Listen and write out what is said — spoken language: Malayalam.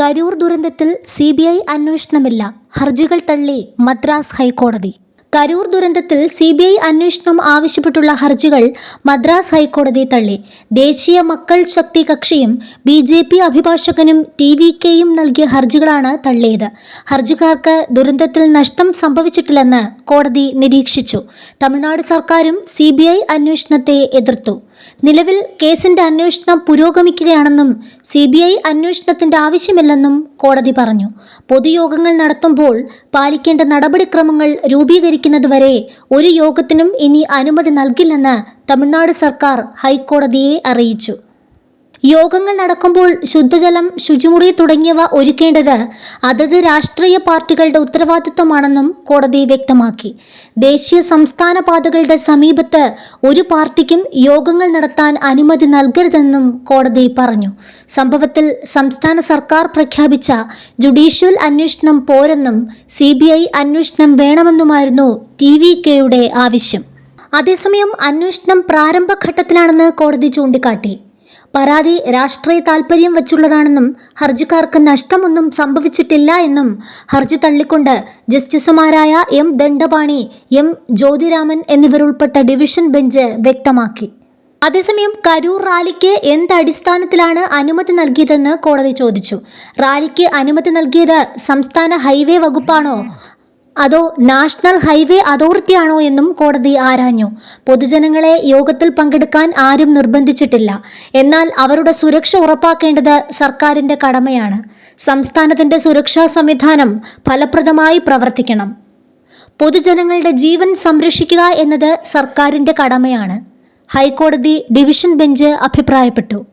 കരൂർ ദുരന്തത്തിൽ സി ബി ഐ അന്വേഷണമില്ല. ഹർജികൾ തള്ളി മദ്രാസ് ഹൈക്കോടതി. കരൂർ ദുരന്തത്തിൽ സി ബി ഐ അന്വേഷണം ആവശ്യപ്പെട്ടുള്ള ഹർജികൾ മദ്രാസ് ഹൈക്കോടതി തള്ളി. ദേശീയ മക്കൾ ശക്തി കക്ഷിയും ബി ജെ പി അഭിഭാഷകനും ടി വി കെയും നൽകിയ ഹർജികളാണ് തള്ളിയത്. ഹർജിക്കാർക്ക് ദുരന്തത്തിൽ നഷ്ടം സംഭവിച്ചിട്ടില്ലെന്ന് കോടതി നിരീക്ഷിച്ചു. തമിഴ്നാട് സർക്കാരും സി ബി ഐ അന്വേഷണത്തെ എതിർത്തു. നിലവിൽ കേസിന്റെ അന്വേഷണം പുരോഗമിക്കുകയാണെന്നും സി ബി ഐ അന്വേഷണത്തിന്റെ ആവശ്യമില്ലെന്നും കോടതി പറഞ്ഞു. പൊതുയോഗങ്ങൾ നടത്തുമ്പോൾ പാലിക്കേണ്ട നടപടിക്രമങ്ങൾ രൂപീകരിക്കുന്നതുവരെ ഒരു യോഗത്തിനും ഇനി അനുമതി നൽകില്ലെന്ന് തമിഴ്നാട് സർക്കാർ ഹൈക്കോടതിയെ അറിയിച്ചു യോഗങ്ങൾ നടക്കുമ്പോൾ ശുദ്ധജലം ശുചിമുറി തുടങ്ങിയവ ഒരുക്കേണ്ടത് അതത് രാഷ്ട്രീയ പാർട്ടികളുടെ ഉത്തരവാദിത്വമാണെന്നും കോടതി വ്യക്തമാക്കി. ദേശീയ സംസ്ഥാന പാതകളുടെ സമീപത്ത് ഒരു പാർട്ടിക്കും യോഗങ്ങൾ നടത്താൻ അനുമതി നൽകരുതെന്നും കോടതി പറഞ്ഞു. സംഭവത്തിൽ സംസ്ഥാന സർക്കാർ പ്രഖ്യാപിച്ച ജുഡീഷ്യൽ അന്വേഷണം പോരെന്നും സി അന്വേഷണം വേണമെന്നുമായിരുന്നു ടി വി കെയുടെ ആവശ്യം. അതേസമയം അന്വേഷണം പ്രാരംഭഘട്ടത്തിലാണെന്ന് കോടതി ചൂണ്ടിക്കാട്ടി. പരാതി രാഷ്ട്രീയ താൽപ്പര്യം വച്ചുള്ളതാണെന്നും ഹർജിക്കാർക്ക് നഷ്ടമൊന്നും സംഭവിച്ചിട്ടില്ല എന്നും ഹർജി തള്ളിക്കൊണ്ട് ജസ്റ്റിസുമാരായ എം ദണ്ഡപാണി എം ജ്യോതിരാമൻ എന്നിവരുൾപ്പെട്ട ഡിവിഷൻ ബെഞ്ച് വ്യക്തമാക്കി. അതേസമയം കരൂർ റാലിക്ക് എന്ത് അടിസ്ഥാനത്തിലാണ് അനുമതി നൽകിയതെന്ന് കോടതി ചോദിച്ചു. റാലിക്ക് അനുമതി നൽകിയത് സംസ്ഥാന ഹൈവേ വകുപ്പാണോ? അതോ നാഷണൽ ഹൈവേ അതോറിറ്റിയാണോ എന്നും കോടതി ആരാഞ്ഞു. പൊതുജനങ്ങളെ യോഗത്തിൽ പങ്കെടുക്കാൻ ആരും നിർബന്ധിച്ചിട്ടില്ല. എന്നാൽ അവരുടെ സുരക്ഷ ഉറപ്പാക്കേണ്ടത് സർക്കാരിന്റെ കടമയാണ്. സംസ്ഥാനത്തിന്റെ സുരക്ഷാ സംവിധാനം ഫലപ്രദമായി പ്രവർത്തിക്കണം. പൊതുജനങ്ങളുടെ ജീവൻ സംരക്ഷിക്കുക എന്നത് സർക്കാരിന്റെ കടമയാണ്. ഹൈക്കോടതി ഡിവിഷൻ ബെഞ്ച് അഭിപ്രായപ്പെട്ടു.